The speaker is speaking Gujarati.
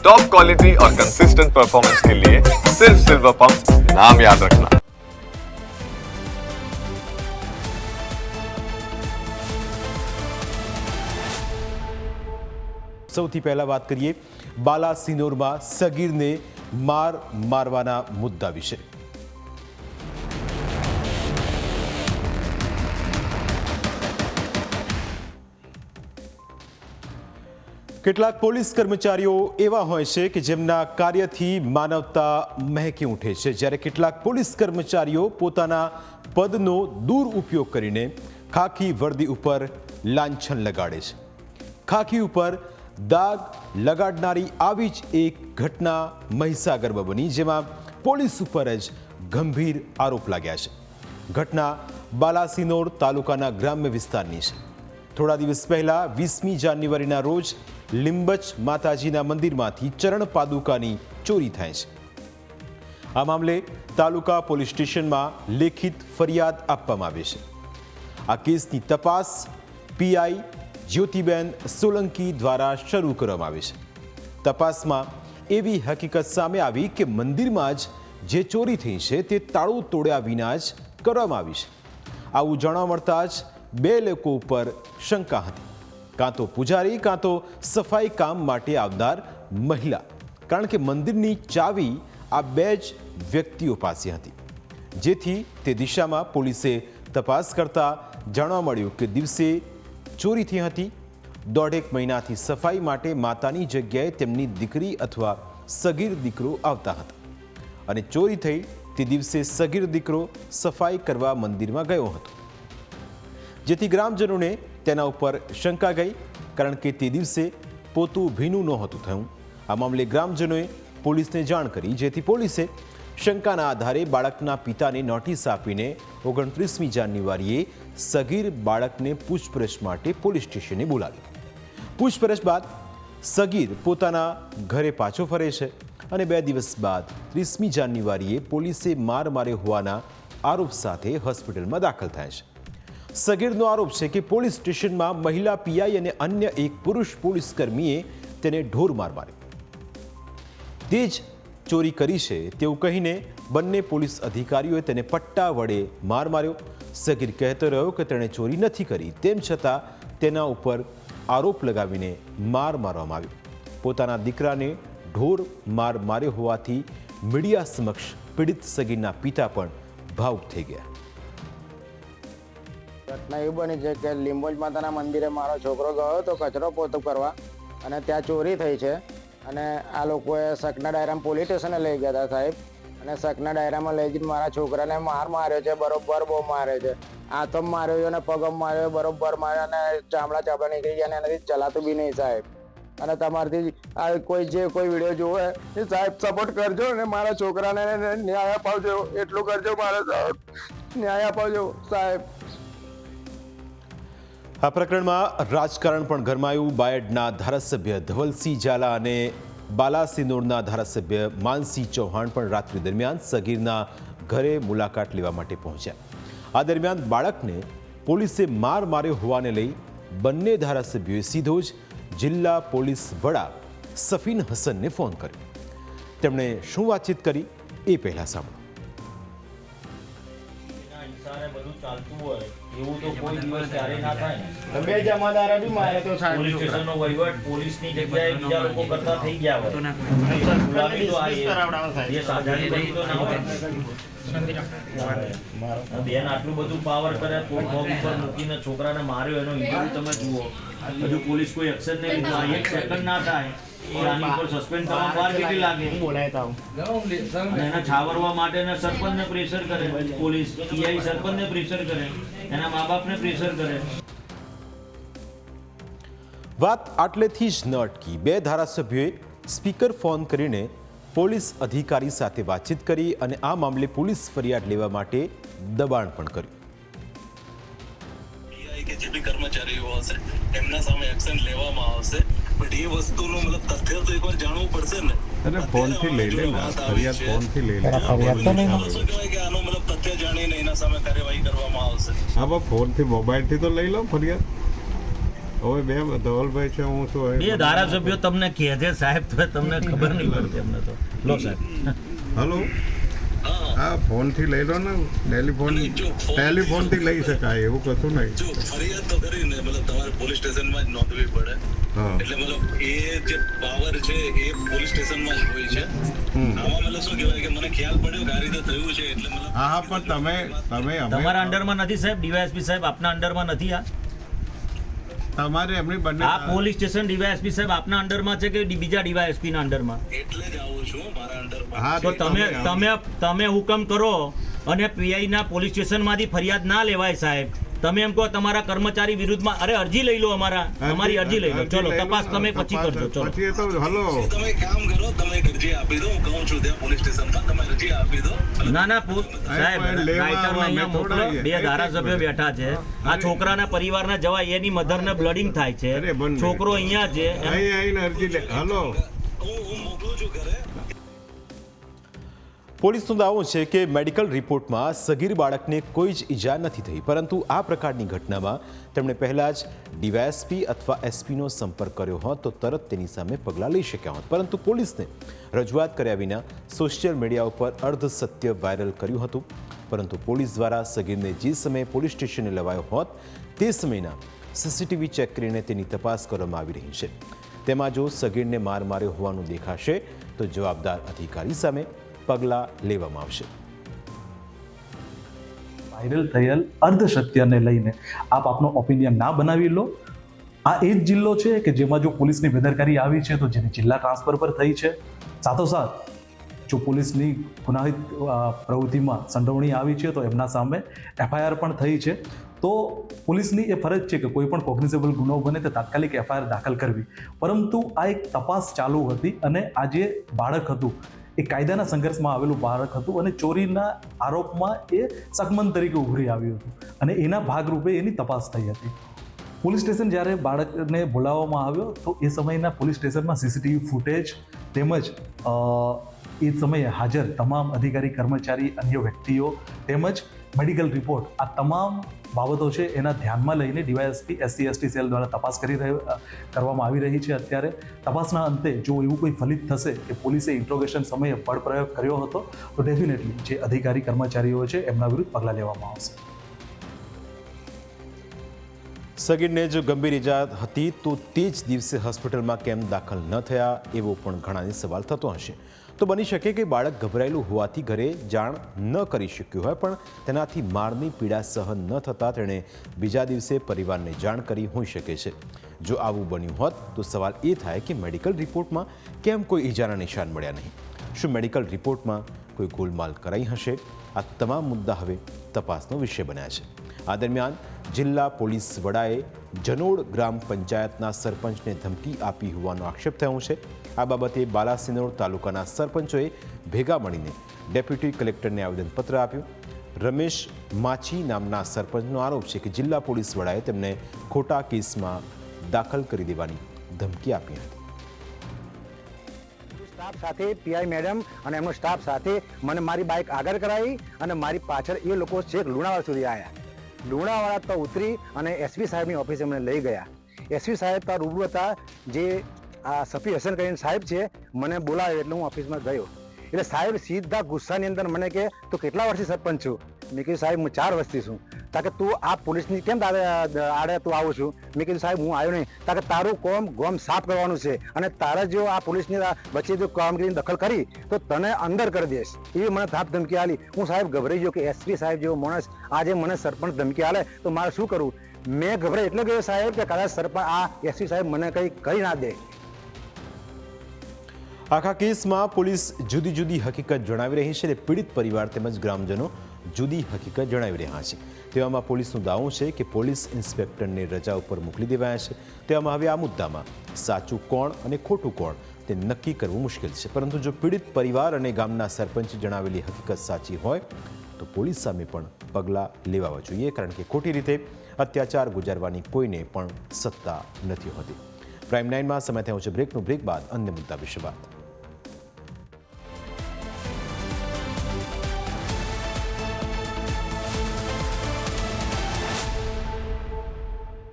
टॉप क्वालिटी और कंसिस्टेंट परफॉर्मेंस के लिए सिर्फ सिल्वर पंप नाम याद रखना સૌથી પહેલા વાત કરીએ બાલાસિનોરમાં સગીરને માર મારવાના મુદ્દા વિશે કેટલાક પોલીસ કર્મચારીઓ એવા હોય છે કે જેમના કાર્યથી માનવતા મહેકી ઉઠે છે. જ્યારે કેટલાક પોલીસ કર્મચારીઓ પોતાના પદનો દુરુપયોગ કરીને ખાખી વર્દી ઉપર લાંછન લગાડે છે. ખાખી ઉપર દાગ લગાડનારી આવી જ એક ઘટના મહીસાગરમાં બની, જેમાં પોલીસ ઉપર જ ગંભીર આરોપ લાગ્યા છે. ઘટના બાલાસિનોર તાલુકાના ગ્રામ્ય વિસ્તારની છે. થોડા દિવસ પહેલા વીસમી જાન્યુઆરીના રોજ લીંબચ માતાજીના મંદિરમાંથી ચરણ પાદુકાની ચોરી થાય છે. આ મામલે તાલુકા પોલીસ સ્ટેશનમાં લેખિત ફરિયાદ આપવામાં આવી છે. આ કેસની તપાસ પીઆઈ જ્યોતિબેન સોલંકી દ્વારા શરૂ કરવામાં આવી છે. તપાસમાં એવી હકીકત સામે આવી કે મંદિરમાં જ જે ચોરી થઈ છે તે તાળું તોડ્યા વિના જ કરવામાં આવી છે. આવું જાણવા મળતા જ બે લોકો ઉપર શંકા હતી. કાં તો પૂજારી, કાં તો સફાઈ કામ માટે આવનાર મહિલા. કારણ કે મંદિરની ચાવી આ બે જ વ્યક્તિઓ પાસે હતી. જેથી તે દિશામાં પોલીસે તપાસ કરતા જાણવા મળ્યું કે દિવસે ચોરી થઈ હતી. દોઢેક મહિનાથી સફાઈ માટે માતાની જગ્યાએ તેમની દીકરી અથવા સગીર દીકરો આવતા હતા. અને ચોરી થઈ તે દિવસે સગીર દીકરો સફાઈ કરવા મંદિરમાં ગયો હતો. જેથી ગ્રામજનોને તેના ઉપર શંકા ગઈ, કારણ કે તે દિવસે પોતું ભીનું નહોતું થયું. આ મામલે ગ્રામજનોએ પોલીસને જાણ કરી, જેથી પોલીસે શંકાના આધારે બાળકના પિતાને નોટિસ આપીને ઓગણત્રીસમી જાન્યુઆરીએ સગીર બાળકને પૂછપરછ માટે પોલીસ સ્ટેશને બોલાવી. પૂછપરછ બાદ સગીર પોતાના ઘરે પાછો ફરે છે અને બે દિવસ બાદ ત્રીસમી જાન્યુઆરીએ પોલીસે માર માર્યો હોવાના આરોપ સાથે હોસ્પિટલમાં દાખલ થાય છે. સગીરનો આરોપ છે કે પોલીસ સ્ટેશનમાં મહિલા પીઆઈ અને અન્ય એક પુરુષ પોલીસ કર્મીએ તેને ઢોર માર માર્યો. તે જ ચોરી કરી છે તેવું કહીને બંને પોલીસ અધિકારીઓએ તેને પટ્ટા વડે માર માર્યો. સગીર કહેતો રહ્યો કે તેણે ચોરી નથી કરી, તેમ છતાં તેના ઉપર આરોપ લગાવીને માર મારવામાં આવ્યો. પોતાના દીકરાને ઢોર માર માર્યો હોવાથી મીડિયા સમક્ષ પીડિત સગીરના પિતા પણ ભાવુક થઈ ગયા. ઘટના એવી બની છે કે લીંબોજ માતાના મંદિરે મારો છોકરો ગયો હતો, કચરો પોતું કરવા અને ત્યાં ચોરી થઈ છે. અને આ લોકોએ સકના ડાયરામાં પોલીસ સ્ટેશને લઈ ગયા હતા સાહેબ. અને સકના ડાયરામાં લઈ જઈને મારા છોકરાને માર માર્યો છે, બરોબર બહુ મારે છે. આથમ માર્યો છે અને પગમ માર્યો, બરોબર માર્યો અને ચામડા ચામડા નીકળી ગયા અને એનાથી ચલાતું બી નહીં સાહેબ. અને તમારથી આ કોઈ જે કોઈ વીડિયો જોવે એ સાહેબ સપોર્ટ કરજો અને મારા છોકરાને ન્યાય અપાવજો, એટલું કરજો મારે સાહેબ. ન્યાય અપાવજો સાહેબ. આ પ્રકરણમાં રાજકારણ પણ ગરમાયું. બાયડના ધારાસભ્ય ધવલસિંહ ઝાલા અને બાલાસિનોરના ધારાસભ્ય માનસિંહ ચૌહાણ પણ રાત્રિ દરમિયાન સગીરના ઘરે મુલાકાત લેવા માટે પહોંચ્યા. આ દરમિયાન બાળકને પોલીસે માર માર્યો હોવાને લઈ બંને ધારાસભ્યોએ સીધો જ જિલ્લા પોલીસ વડા સફીન હસનને ફોન કર્યો. તેમણે શું વાતચીત કરી એ પહેલાં સાંભળો. ચાલતું હોય એવું તો કોઈ દિવસ ક્યારે ના થાય. ને બે જમાદારે બી મારે તો પોલીસ સ્ટેશનનો વહીવટ પોલીસની જગ્યાએ બીજા લોકો કરતા થઈ ગયા હોય. ગુલામી તો આ એ- એ સાધારણ બધી તો ના હોય. બેન આટલું બધું પાવર કરે કોર્ટ હોમ ઉપર મૂકીને છોકરાને માર્યો એનો ઇન્ટરવ્યુ તમે જુઓ. હજુ પોલીસ કોઈ એક્શન નહીં લીધું. આ એક સેકન્ડ ના થાય. આની ઉપર સસ્પેન્ડ થવા વાર કેટલી લાગે? અને એને છાવરવા માટે સરપંચને પ્રેશર કરે પોલીસ પીઆઈ સરપંચને પ્રેશર કરે એના મા બાપને પ્રેશર કરે. વાત આટલેથી જ ન અટકી બે ધારાસભ્યોએ સ્પીકર ફોન કરીને પોલીસ અધિકારી સાથે વાતચીત કરી અને આ મામલે પોલીસ ફરિયાદ લેવા માટે દબાણ પણ કર્યું. કે જે બી કર્મચારીઓ હશે એમના સામે એક્શન લેવામાં આવશે. બટ એ વસ્તુનું મતલબ તથ્ય તો એકવાર જાણવું પડશે ને. અરે ફોનથી લઈ લે ને ફરિયાદ ફોનથી લઈ લે. શું કહેવાય કે આનો મતલબ તથ્ય જાણીને એના સામે કાર્યવાહી કરવામાં આવશે? હા પણ ફોનથી મોબાઈલથી તો લઈ લો ફરિયાદ. હવે બે ધવલભાઈ છે હું છું બે ધારાસભ્યો તમને કહે છે સાહેબ તો તમને ખબર નહીં પડતી અમને તો. લો સાહેબ. હલો? હા ફોનથી લઈ લો ને ટેલિફોન ટેલિફોનથી લઈ શકાય એવું કશું નહીં. જો ફરિયાદ તો કરીને મતલબ તમારે પોલીસ સ્ટેશનમાં જ નોંધવી પડે. એટલે મતલબ એ જે પાવર છે એ પોલીસ સ્ટેશનમાં જ હોય છે. આમાં મતલબ શું કહેવાય કે મને ખ્યાલ પડ્યો કે આ રીતે થયું છે એટલે મતલબ હા હા પણ તમે તમે તમારા અંડરમાં નથી સાહેબ ડીવાયએસપી સાહેબ આપના અંડરમાં નથી આ. તમારે એમની બંને આ પોલીસ સ્ટેશન ડીવાયએસપી સાહેબ આપના અંડરમાં છે કે બીજા ડીવાયએસપી ના અંડરમાં? એટલે જ આવું છું મારા અંડરમાં. હા તો તમે તમે તમે હુકમ કરો અને પીઆઈ ના પોલીસ સ્ટેશનમાંથી ફરિયાદ ના લેવાય સાહેબ. તમે એમ કહો તમારા કર્મચારી વિરુદ્ધમાં અરે અરજી લઈ લો અમારા અમારી અરજી લઈ લો. ચલો તપાસ તમે પછી કરજો ચલો. પછી તો હલો. તમે કામ કરો તમે એક અરજી આપી દો હું કહું છું ત્યાં પોલીસ સ્ટેશનમાં તમે અરજી આપી દો. ના ના સાહેબ રાઇટરને અહીંયા મોકલો બે ધારાસભ્યો બેઠા છે. આ છોકરાના પરિવારના જવાય એની મધરને બ્લડિંગ થાય છે. છોકરો અહીંયા છે અહીં અહીં અરજી લે. હલો. હું હું મોકલું છું ઘરે. પોલીસનો દાવો છે કે મેડિકલ રિપોર્ટમાં સગીર બાળકને કોઈ જ ઈજા નથી થઈ, પરંતુ આ પ્રકારની ઘટનામાં તેમણે પહેલાં જ ડીવાયએસપી અથવા એસપીનો સંપર્ક કર્યો હોત તો તરત તેની સામે પગલાં લઈ શક્યા હોત. પરંતુ પોલીસને રજૂઆત કર્યા વિના સોશિયલ મીડિયા ઉપર અર્ધ સત્ય વાયરલ કર્યું હતું. પરંતુ પોલીસ દ્વારા સગીરને જે સમયે પોલીસ સ્ટેશને લવાયો હોત, તે સમયના સીસીટીવી ચેક કરીને તેની તપાસ કરવામાં આવી રહી છે. તેમાં જો સગીરને માર માર્યો હોવાનું દેખાશે, તો જવાબદાર અધિકારી સામે પગલાં લેવામાં આવશે. વાયરલ થયેલ અર્ધસત્યને લઈને આપ આપનો ઓપિનિયન ના બનાવી લો. આ એ જ જિલ્લો છે કે જેમાં જો પોલીસની બેદરકારી આવી છે તો જેની જિલ્લા ટ્રાન્સફર પર થઈ છે. સાથોસાથ, જો પોલીસની ગુનાહિત પ્રવૃત્તિમાં સંડોવણી આવી છે તો એમના સામે એફઆઈઆર પણ થઈ છે. તો પોલીસની એ ફરજ છે કે કોઈ પણ કોગ્નિઝેબલ ગુનો બને તે તાત્કાલિક એફઆઈઆર દાખલ કરવી. પરંતુ આ એક તપાસ ચાલુ હતી અને આ જે બાળક હતું. એ કાયદાના સંઘર્ષમાં આવેલું બાળક હતું અને ચોરીના આરોપમાં એ સગમન તરીકે ઉભરી આવ્યું હતું. અને એના ભાગરૂપે એની તપાસ થઈ હતી. પોલીસ સ્ટેશન જ્યારે બાળકને બોલાવવામાં આવ્યો, તો એ સમયના પોલીસ સ્ટેશનમાં સીસીટીવી ફૂટેજ તેમજ એ સમયે હાજર તમામ અધિકારી, કર્મચારી, અન્ય વ્યક્તિઓ તેમજ મેડિકલ રિપોર્ટ. આ તમામ બાબતો છે એના ધ્યાનમાં લઈને ડીવાયએસપી, એસસી, એસટી સેલ દ્વારા તપાસ કરી કરવામાં આવી રહી છે. અત્યારે તપાસના અંતે જો એવું કોઈ ફલિત થશે કે પોલીસે ઇન્ટ્રોગેશન સમયે બળ પ્રયોગ કર્યો હતો, તો ડેફિનેટલી જે અધિકારી કર્મચારીઓ છે એમના વિરુદ્ધ પગલાં લેવામાં આવશે. સગીરને જો ગંભીર ઇજા હતી તો તે જ દિવસે હોસ્પિટલમાં કેમ દાખલ ન થયા એવો પણ ઘણાને સવાલ થતો હશે. તો બની શકે કે બાળક ગભરાયેલું હોવાથી ઘરે જાણ ન કરી શક્યું હોય પણ તેનાથી મારની પીડા સહન ન થતાં તેણે બીજા દિવસે પરિવારને જાણ કરી હોઈ શકે છે. જો આવું બન્યું હોત તો સવાલ એ થાય કે મેડિકલ રિપોર્ટમાં કેમ કોઈ ઈજાના નિશાન મળ્યા નહીં. શું મેડિકલ રિપોર્ટમાં કોઈ ગોલમાલ કરાઈ હશે? આ તમામ મુદ્દા હવે તપાસનો વિષય બન્યા છે. આ દરમિયાન જિલ્લા પોલીસ વડાએ જનોડ ગ્રામ પંચાયતના સરપંચને ધમકી આપી હોવાનો આક્ષેપ થયો છે. આ બાબતે બાલાસિનોર તાલુકાના સરપંચોએ ભેગા મળીને ડેપ્યુટી કલેક્ટરને આવેદનપત્ર આપ્યું. રમેશ માછી નામના સરપંચનો આરોપ છે કે જિલ્લા પોલીસ વડાએ તેમને ખોટા કેસમાં દાખલ કરી દેવાની ધમકી આપી હતી. સ્ટાફ સાથે, પીઆઈ મેડમ અને એમનો સ્ટાફ સાથે મને મારી બાઇક આગળ કરાવી અને મારી પાછળ એ લોકો છેક લુણાવાડા સુધી આવ્યા લુણાવાડા તો ઉતરી અને એસપી સાહેબની ઓફિસે મને લઈ ગયા. એસપી સાહેબ તો રૂબરૂ હતા, જે આ સફી હસન કરીને સાહેબ છે, મને બોલાવ્યો એટલે હું ઓફિસમાં ગયો. એટલે સાહેબ સીધા ગુસ્સાની અંદર મને કે, તું કેટલા વર્ષથી સરપંચ છું? મેં કીધું, સાહેબ, હું ચાર વર્ષથી છું. તા કે તું આ પોલીસની કેમ આડે તું આવું છું? મેં કીધું, સાહેબ, હું આવ્યો નહીં. તાકે તારું કોમ ગોમ સાફ કરવાનું છે અને તારે જો આ પોલીસની વચ્ચે જો કામગીરી દખલ કરી, તો તને અંદર કરી દેશ એવી મને ધાપ ધમકી આલી. હું સાહેબ ગભરાઈ ગયો કે, એસપી સાહેબ જેવો માણસ આજે મને સરપંચ ધમકી આલે, તો મારે શું કરવું? મેં ગભરાઈ એટલે ગયો સાહેબ કે, કદાચ સરપંચ, આ એસપી સાહેબ મને કંઈ કરી ના દે. આખા કેસમાં પોલીસ જુદી જુદી હકીકત જણાવી રહી છે. અને પીડિત પરિવાર તેમજ ગ્રામજનો જુદી હકીકત જણાવી રહ્યા છે. તેવામાં પોલીસનો દાવો છે કે પોલીસ ઇન્સ્પેક્ટરને રજા ઉપર મોકલી દેવાયા છે. તેવામાં હવે આ મુદ્દામાં સાચું કોણ અને ખોટું કોણ તે નક્કી કરવું મુશ્કેલ છે. પરંતુ જો પીડિત પરિવાર અને ગામના સરપંચ જણાવેલી હકીકત સાચી હોય, તો પોલીસ સામે પણ પગલાં લેવાવા જોઈએ, કારણ કે ખોટી રીતે અત્યાચાર ગુજારવાની કોઈને પણ સત્તા નથી હોતી. પ્રાઇમ નાઇનમાં સમય થયો છે. બ્રેકનું બ્રેક બાદ અન્ય મુદ્દા વિશે વાત.